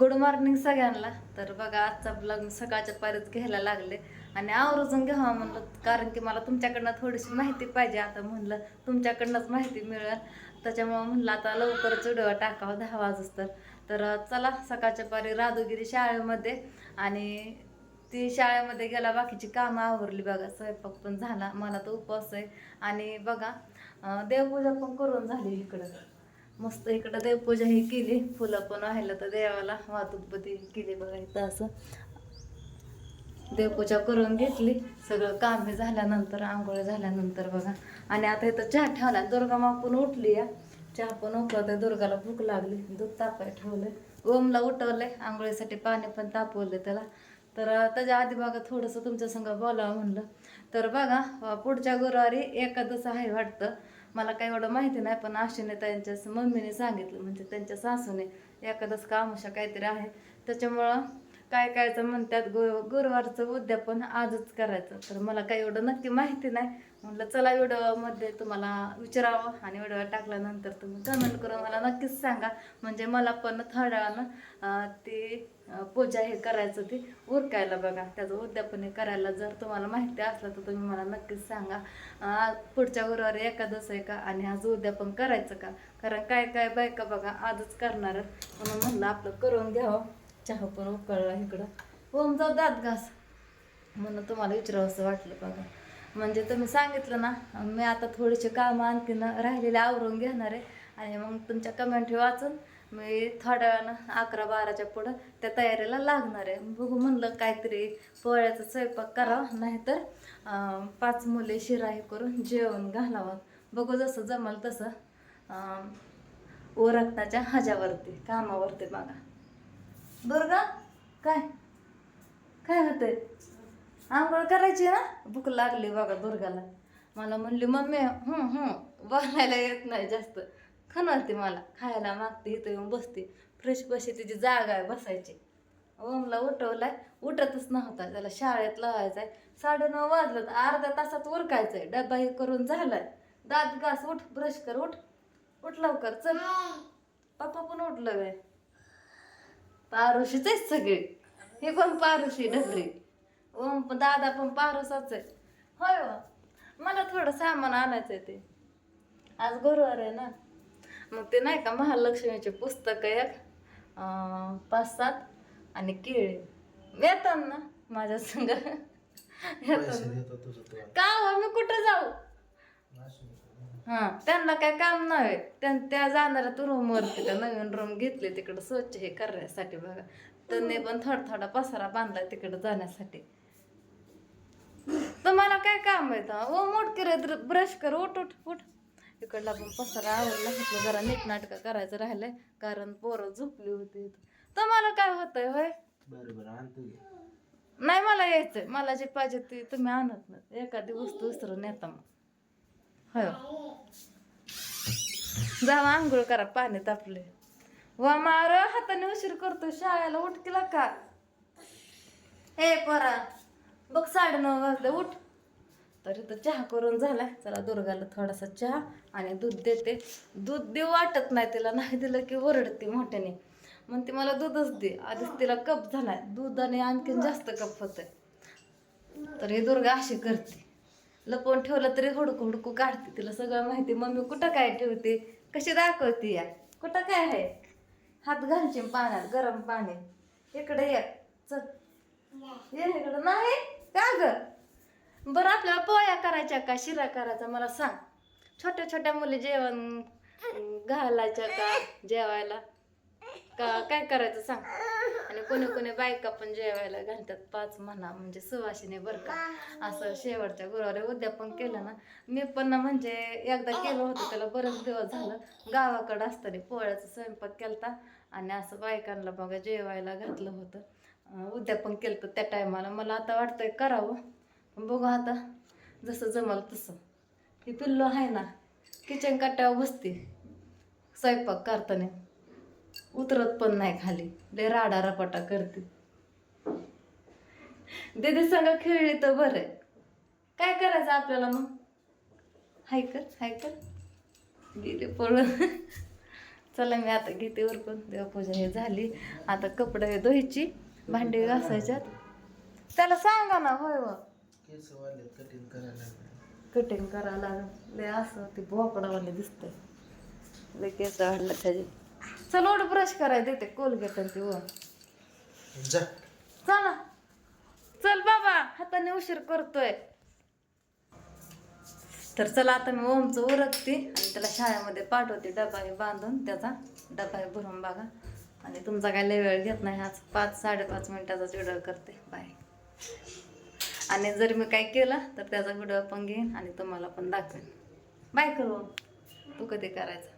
Good morning सगळ्यांना. तर बघा आजचा ब्लॉग सकाळच्या पारीच घ्यायला लागले. आणि आवर्जून घ्यावा म्हणलं कारण की मला तुमच्याकडनं थोडीशी माहिती पाहिजे. आता म्हणलं तुमच्याकडनंच माहिती मिळेल. त्याच्यामुळं म्हणलं आता लवकरच व्हिडिओ टाकावा दहा वाजच तर. तर चला सकाळच्या पारी राधुगिरी शाळेमध्ये. आणि ती शाळेमध्ये गेला बाकीची कामं आवरली बघा. स्वयंपाक पण झाला. मला तर उपवास आहे. आणि बघा देवपूजा पण करून झाली इकडं. मस्त इकडं देवपूजा ही केली. फुलं पण व्हायला तर देवाला वाहतूकपती केली बघा इथं असं. देवपूजा करून घेतली. सगळं काम हे झाल्यानंतर आंघोळ झाल्यानंतर बघा. आणि आता इथं चहा ठेवला दुर्गा मा पण उठली या. चहा पण उकळते दुर्गाला भूक लागली. दूध तापाय ठेवलंय. ओमला उठवलंय. आंघोळीसाठी पाणी पण तापवलं त्याला. तर त्याच्या आधी बघा थोडंसं तुमच्या संग बोलावं म्हणलं. तर बघा पुढच्या गुरुवारी एकादस आहे वाटतं. मला काही एवढं माहिती नाही पण आशीने त्यांच्या मम्मीने सांगितलं म्हणजे त्यांच्या सासूने एखादंच कामशा काहीतरी आहे. त्याच्यामुळं काय कायचं म्हणतात गु गुरुवारचं उद्यापन आजच करायचं. तर मला काय एवढं नक्की माहिती नाही. म्हटलं चला व्हिडिओमध्ये तुम्हाला विचारावं आणि व्हिडिओ टाकल्यानंतर तुम्ही कमेंट करून मला नक्कीच सांगा. म्हणजे मला पण थोड्यानं ती पूजा हे करायचं ती उरकायला बघा. त्याचं उद्यापन हे करायला जर तुम्हाला माहिती असलं तर तुम्ही मला नक्कीच सांगा. पुढच्या गुरुवारी एकादश आहे का? आणि आज उद्यापन करायचं का? कारण काय काय बायका बघा आजच करणार म्हणून म्हणलं आपलं करून घ्यावं. चहा पण उकळला इकडं. ओम जाऊ दात घास. म्हणून तुम्हाला विचारावं असं वाटलं बघा. म्हणजे तुम्ही सांगितलं ना मी आता थोडीशी कामं आणखीन राहिलेले आवरून घेणार आहे. आणि मग तुमच्या कमेंट वाचून मी थोड्या वेळानं अकरा बाराच्या पुढं त्या तयारीला लागणार आहे. बघू म्हणलं काहीतरी पोळ्याचा स्वयंपाक करावा नाहीतर पाच मुले शिरा हे करून जेवण घालावं. बघू जसं जमल तसं ओरखताच्या ह्याच्यावरती कामावरती बघा. दुर्गा काय? काय होतंय? आंघोळ करायची ना? भूक लागली बघा दुर्गाला. मला म्हणली मम्मी हं हं बोलायला येत नाही जास्त. खनवते मला. खायला मागते इथं येऊन बसते. फ्रेश बशी तिची जागा आहे बसायची. ओमला उठवलाय. उठतच नव्हता. त्याला शाळेत लावायचा आहे साडेनऊ वाजलं तर अर्ध्या तासात उरकायचंय. डबा हे करून झालाय. दात घास उठ ब्रश कर उठ. उठ लवकर चल. पप्पा पण उठलं वे पारुशीच आहेत सगळे. हे पण पारुशी ढगरी ओम पण दादा पण पारुसाच आहे. होय हो. मला थोडं सामान आणायचं आहे ते. आज गुरुवार आहे ना. मग ते नाही का महालक्ष्मीचे पुस्तक एक. अं, पाच सात आणि केळे. येतात ना माझ्या संग. येतात का हो? मी कुठं जाऊ? हा त्यांना काय काम नाही. त्यां त्या जाणाऱ्या तू रूम वरती त्या नवीन रूम घेतले तिकडं स्वच्छ हे करण्यासाठी बघा. त्यांनी पण थोडा थोडा पसारा बांधलाय तिकडं जाण्यासाठी. तुम्हाला काय काम आहे तर ओ मोठ कर ब्रश कर उठ उठ उठ. इकडला पण पसारा आवडला म्हटलं जरा नीटनाटकं करायचं राहिलंय कारण पोरं झोपली होती तुम्हाला काय होतंय होय? आणतो नाही मला यायचंय. मला जे पाहिजे ते तुम्ही आणत नाही. एखादी वस्तू विसरून येता मग. होय. जावा आंघोळ करा पाणी तापले वा मार हाताने उशीर करतो शाळेला उठ केला का? हे परा बघ साडेनऊ वाजले उठ. तरी तर चहा करून झालाय चला दुर्गाला थोडासा चहा आणि दूध देते. दूध देऊ वाटत नाही तिला नाही दिलं की ओरडते मोठ्याने. मग ती मला दूधच दे. आधीच तिला कप झालाय. दूध आणि आणखीन जास्त कप होतंय. तर हे दुर्गा अशी करते. लपवून ठेवलं तरी हुडकू हुडकू काढते तिला सगळं माहिती. मम्मी कुठं काय ठेवते? कशी दाखवते या? कुठं काय आहे? हात घालचे पाण्यात गरम पाणी. इकडे या. चल. ये इकडं. नाही? का ग? बरं आपल्याला पोळ्या करायच्या का? शिरा करायचा मला सांग. छोट्या छोट्या मुली जेवण घालायच्या का? जेवायला? का काय करायचं सांग. आणि कोणी कोणी बायका पण जेवायला घालतात पाच म्हणा म्हणजे सुवासिनी बरं का. असं शेवटच्या गुरुवारी उद्यापन केलं ना मी पण ना म्हणजे एकदा केलं होतं त्याला बरेच दिवस झालं. गावाकडं असताना पोळ्याचा स्वयंपाक केलता आणि असं बायकांना बघा जेवायला घातलं होतं. उद्या उद्यापन केलं होतं त्या टायमाला. मला आता वाटतंय करावं. पण बघू आता जसं जमल तसं. ही पिल्लो आहे ना किचन काट्यावर बसते. स्वयंपाक करताना. उतरत पण नाही खाली. लय राडा रपाटा करते. दीदी संग खेळली तर बरं. काय करायचं आपल्याला मग? हाय कर हाय कर. गेले पळून. चला मी आता घेते उरकून. देवपूजा हे झाली. आता कपडे धुवायची भांडी घासायच्यात. त्याला सांगा ना होय व. करायला. कटिंग करायला लागलं. लय असं ते बोकडावाने दिसतंय. लय केस वाढलं त्याचे. चल ओढ ब्रश करायला देते कोलगेट आणि ते जा. चला. चल बाबा हाताने उशीर करतोय. तर चला आता मी ओमचं उरकते आणि त्याला शाळेमध्ये पाठवते डबा हे बांधून त्याचा डबा हे भरून बघा. आणि तुमचा काय लय वेळ घेत नाही आज पाच साडेपाच मिनिटाचाच व्हिडिओ करते. बाय. आणि जर मी काय केलं तर त्याचा व्हिडिओ पण घेईन आणि तुम्हाला पण दाखवेन. बाय करू. तू कधी करायचं?